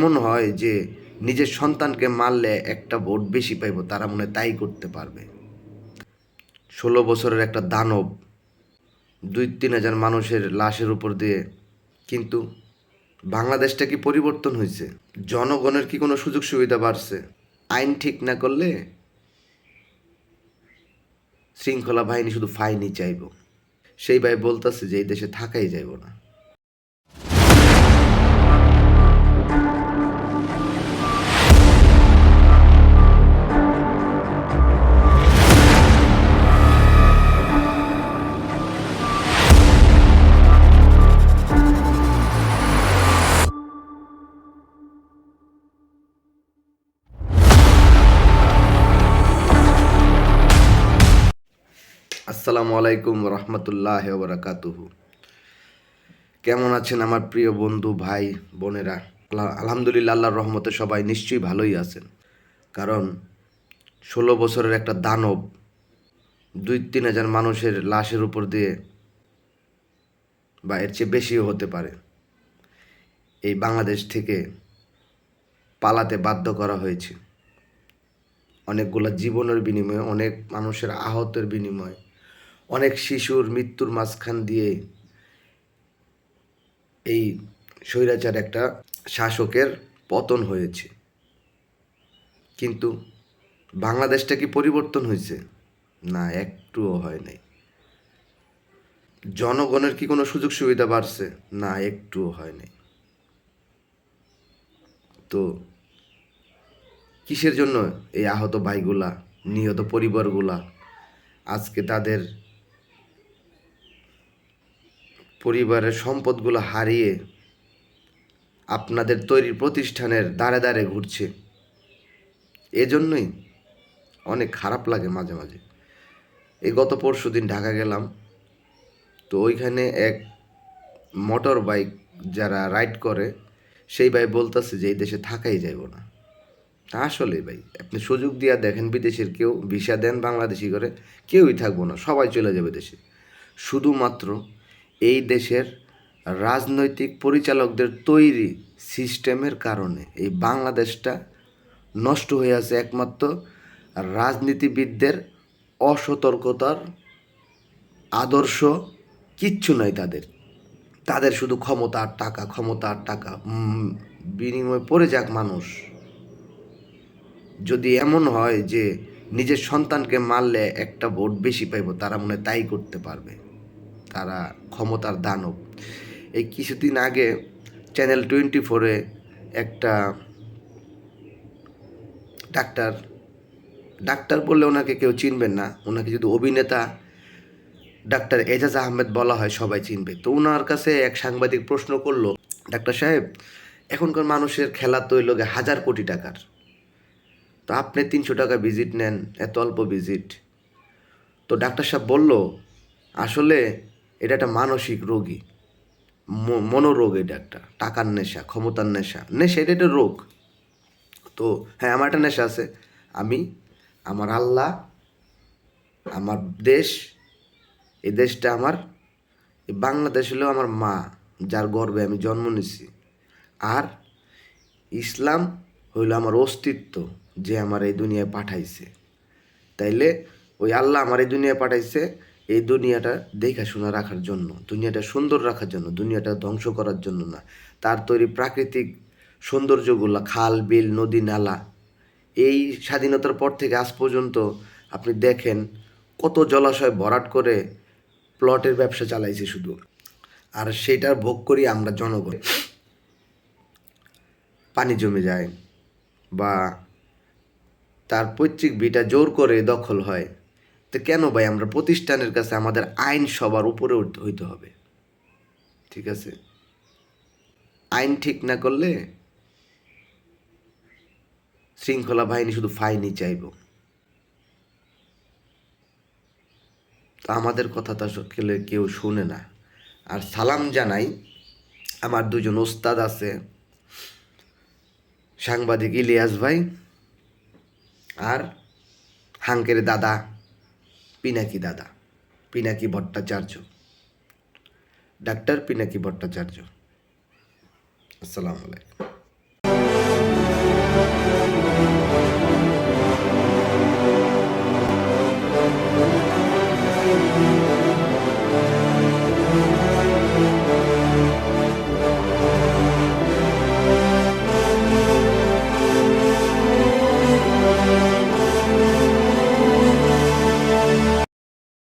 এমন হয় যে নিজের সন্তানকে মারলে একটা ভোট বেশি পাইব, তারা মনে তাই করতে পারবে। ষোলো বছরের একটা দানব দুই তিন হাজার মানুষের লাশের উপর দিয়ে, কিন্তু বাংলাদেশটা কি পরিবর্তন হয়েছে জনগণের কি কোনো সুযোগ সুবিধা বাড়ছে? আইন ঠিক না করলে শৃঙ্খলা বাহিনী শুধু ফাইনই চাইব। সেই ভাই বলতেছে যে এই দেশে থাকাই যাইব না। আসসালামু আলাইকুম রহমতুল্লাহ বারাকাতুহু কেমন আছেন আমার প্রিয় বন্ধু, ভাই, বোনেরা? আলহামদুলিল্লাহ, আল্লাহর রহমতে সবাই নিশ্চয়ই ভালোই আছেন। কারণ ষোলো বছরের একটা দানব দুই তিন হাজার মানুষের লাশের উপর দিয়ে বা এর চেয়ে বেশিও হতে পারে, এই বাংলাদেশ থেকে পালাতে বাধ্য করা হয়েছে। অনেকগুলো জীবনের বিনিময়ে, অনেক মানুষের আহতের বিনিময়ে অনেক শিশুর মৃত্যুর মাঝখান দিয়ে এই স্বৈরাচার একটা শাসকের পতন হয়েছে। কিন্তু বাংলাদেশটা কি পরিবর্তন হয়েছে? না, একটুও হয় নাই। জনগণের কি কোনো সুযোগ সুবিধা বাড়ছে? না, একটুও হয় নাই। তো কিসের জন্য এই আহত ভাইগুলা, নিহত পরিবারগুলা আজকে তাদের পরিবারের সম্পদগুলো হারিয়ে আপনাদের তৈরি প্রতিষ্ঠানের দাঁড়ে দাঁড়ে ঘুরছে। এজন্যই অনেক খারাপ লাগে মাঝে মাঝে। এই গত পরশু দিন ঢাকা গেলাম, তো ওইখানে এক মোটর বাইক যারা রাইড করে, সেই ভাই বলতেছে যে এই দেশে থাকাই যাইব না। তা আসলে ভাই, আপনি সুযোগ দিয়া দেখেন বিদেশের কেউ, ভিসা দেন বাংলাদেশি করে, কেউই থাকব না, সবাই চলে যাবে দেশে। শুধুমাত্র এই দেশের রাজনৈতিক পরিচালকদের তৈরি সিস্টেমের কারণে এই বাংলাদেশটা নষ্ট হয়ে আছে একমাত্র রাজনীতিবিদদের অসতর্কতার আদর্শ কিচ্ছু নয় তাদের। তাদের শুধু ক্ষমতা আর টাকা, ক্ষমতা আর টাকা। বিনিময়ে পড়ে যাক মানুষ। যদি এমন হয় যে নিজের সন্তানকে মারলে একটা ভোট বেশি পাইব, তারা মনে তাই করতে পারবে। তারা ক্ষমতার দানব। এই কিছুদিন আগে চ্যানেল টোয়েন্টি ফোরে একটা ডাক্তার ডাক্তার বললে ওনাকে কেউ চিনবেন না। ওনাকে যদি অভিনেতা ডাক্তার এজাজ আহমেদ বলা হয়, সবাই চিনবে। তো ওনার কাছে এক সাংবাদিক প্রশ্ন করল, ডাক্তার সাহেব, এখনকার মানুষের খেলা তো গিয়ে হাজার কোটি টাকার। তো আপনি তিনশো টাকা ভিজিট নেন, এত অল্প ভিজিট তো ডাক্তার সাহেব বলল, আসলে এটা একটা মানসিক রোগী। মনোরোগ এটা একটা। টাকার নেশা, ক্ষমতার নেশা। নেশা, এটা একটা রোগ। তো হ্যাঁ আমার একটা নেশা আছে। আমি, আমার আল্লাহ, আমার দেশ, এই দেশটা আমার বাংলাদেশ হলো আমার মা, যার গর্বে আমি জন্ম নিছি আর ইসলাম হইল আমার অস্তিত্ব, যে আমার এই দুনিয়ায় পাঠাইছে। তাইলে ওই আল্লাহ আমার এই দুনিয়ায় পাঠাইছে এই দুনিয়াটা দেখাশোনা রাখার জন্য, দুনিয়াটা সুন্দর রাখার জন্য, দুনিয়াটা ধ্বংস করার জন্য না। তার তৈরি প্রাকৃতিক সৌন্দর্যগুলো, খাল, বিল, নদী, নালা, এই স্বাধীনতার পর থেকে আজ পর্যন্ত আপনি দেখেন কত জলাশয় ভরাট করে প্লটের ব্যবসা চালাইছে শুধু। আর সেটার ভোগ করি আমরা জনগণ। পানি জমে যায় বা তার পৈতৃক বিটা জোর করে দখল হয়। তো কেন ভাই? আমরা প্রতিষ্ঠানের কাছে আমাদের আইন সবার উপরে হইতে হবে। ঠিক আছে? আইন ঠিক না করলে শৃঙ্খলা বাহিনী শুধু ফাইনই চাইব। তো আমাদের কথা তো আসলে কেউ শুনে না। আর সালাম জানাই আমার দুজন ওস্তাদ আছে, সাংবাদিক ইলিয়াস ভাই আর হাঙ্কের দাদা। পিনাকি দাদা পিনাকি ভট্টাচার্য ডাক্তার পিনাকি ভট্টাচার্য। আসসালামু আলাইকুম।